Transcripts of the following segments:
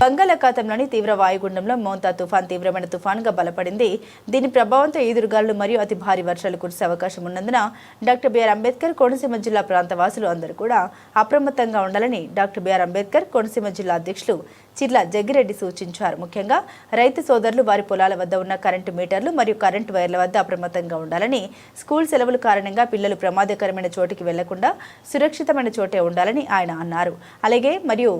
బంగాళాఖాతంలోని తీవ్ర వాయుగుండంలో మోంతా తుఫాన్ తీవ్రమైన తుఫాన్గా బలపడింది. దీని ప్రభావంతో ఈదురుగాలు మరియు అతి భారీ వర్షాలు కురిసే అవకాశం ఉన్నందున డాక్టర్ బిఆర్ అంబేద్కర్ కోనసీమ జిల్లా ప్రాంత వాసులు అందరూ కూడా అప్రమత్తంగా ఉండాలని డాక్టర్ బిఆర్ అంబేద్కర్ కోనసీమ జిల్లా అధ్యక్షులు చిర్ల జగ్గిరెడ్డి సూచించారు. ముఖ్యంగా రైతు సోదరులు వారి పొలాల వద్ద ఉన్న కరెంటు మీటర్లు మరియు కరెంటు వైర్ల వద్ద అప్రమత్తంగా ఉండాలని స్కూల్ సెలవుల కారణంగా పిల్లలు ప్రమాదకరమైన చోటికి వెళ్ళకుండా సురక్షితమైన చోటే ఉండాలని ఆయన అన్నారు. అలాగే మరియు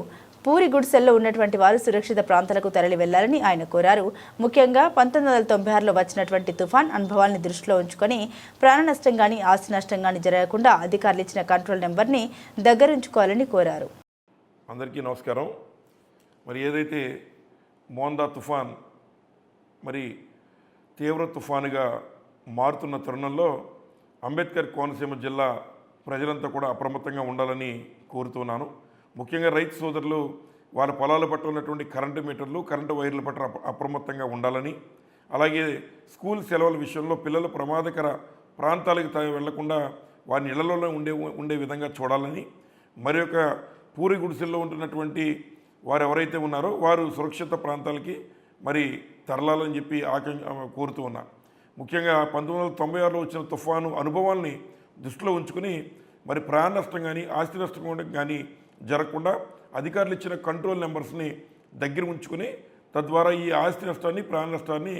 పూరి గుడిసెల్లో ఉన్నటువంటి వారు సురక్షిత ప్రాంతాలకు తరలి వెళ్ళాలని ఆయన కోరారు. ముఖ్యంగా పంతొమ్మిది వందల తొంభై ఆరులో వచ్చినటువంటి తుఫాన్ అనుభవాల్ని దృష్టిలో ఉంచుకొని ప్రాణ నష్టం కానీ ఆస్తి నష్టం కానీ జరగకుండా అధికారులు ఇచ్చిన కంట్రోల్ నెంబర్ని దగ్గరుంచుకోవాలని కోరారు. అందరికీ నమస్కారం. మరి ఏదైతే మోందా తుఫాన్ మరి తీవ్ర తుఫానుగా మారుతున్న తరుణంలో అంబేద్కర్ కోనసీమ జిల్లా ప్రజలంతా కూడా అప్రమత్తంగా ఉండాలని కోరుతున్నాను. ముఖ్యంగా రైతు సోదరులు వాళ్ళ పొలాల పట్ల ఉన్నటువంటి కరెంటు మీటర్లు కరెంటు వైర్ల పట్ల అప్రమత్తంగా ఉండాలని అలాగే స్కూల్ సెలవుల విషయంలో పిల్లలు ప్రమాదకర ప్రాంతాలకు వెళ్ళకుండా వారి ఇళ్ళలోనే ఉండే ఉండే విధంగా చూడాలని మరి యొక్క పూరి గుడిసెల్లో ఉంటున్నటువంటి వారు ఎవరైతే ఉన్నారో వారు సురక్షిత ప్రాంతాలకి మరి తరలాలని చెప్పి ఆకాంక్ష కోరుతూ ఉన్నా. ముఖ్యంగా పంతొమ్మిది వందల తొంభై ఆరులో వచ్చిన తుఫాను అనుభవాల్ని దృష్టిలో ఉంచుకుని మరి ప్రాణ నష్టం కానీ ఆస్తి నష్టం కానీ జరగకుండా అధికారులు ఇచ్చిన కంట్రోల్ నెంబర్స్ని దగ్గర ఉంచుకుని తద్వారా ఈ ఆస్తి నష్టాన్ని ప్రాణ నష్టాన్ని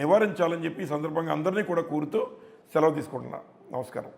నివారించాలని చెప్పి సందర్భంగా అందరినీ కూడా కోరుతూ సెలవు తీసుకుంటున్నా. నమస్కారం.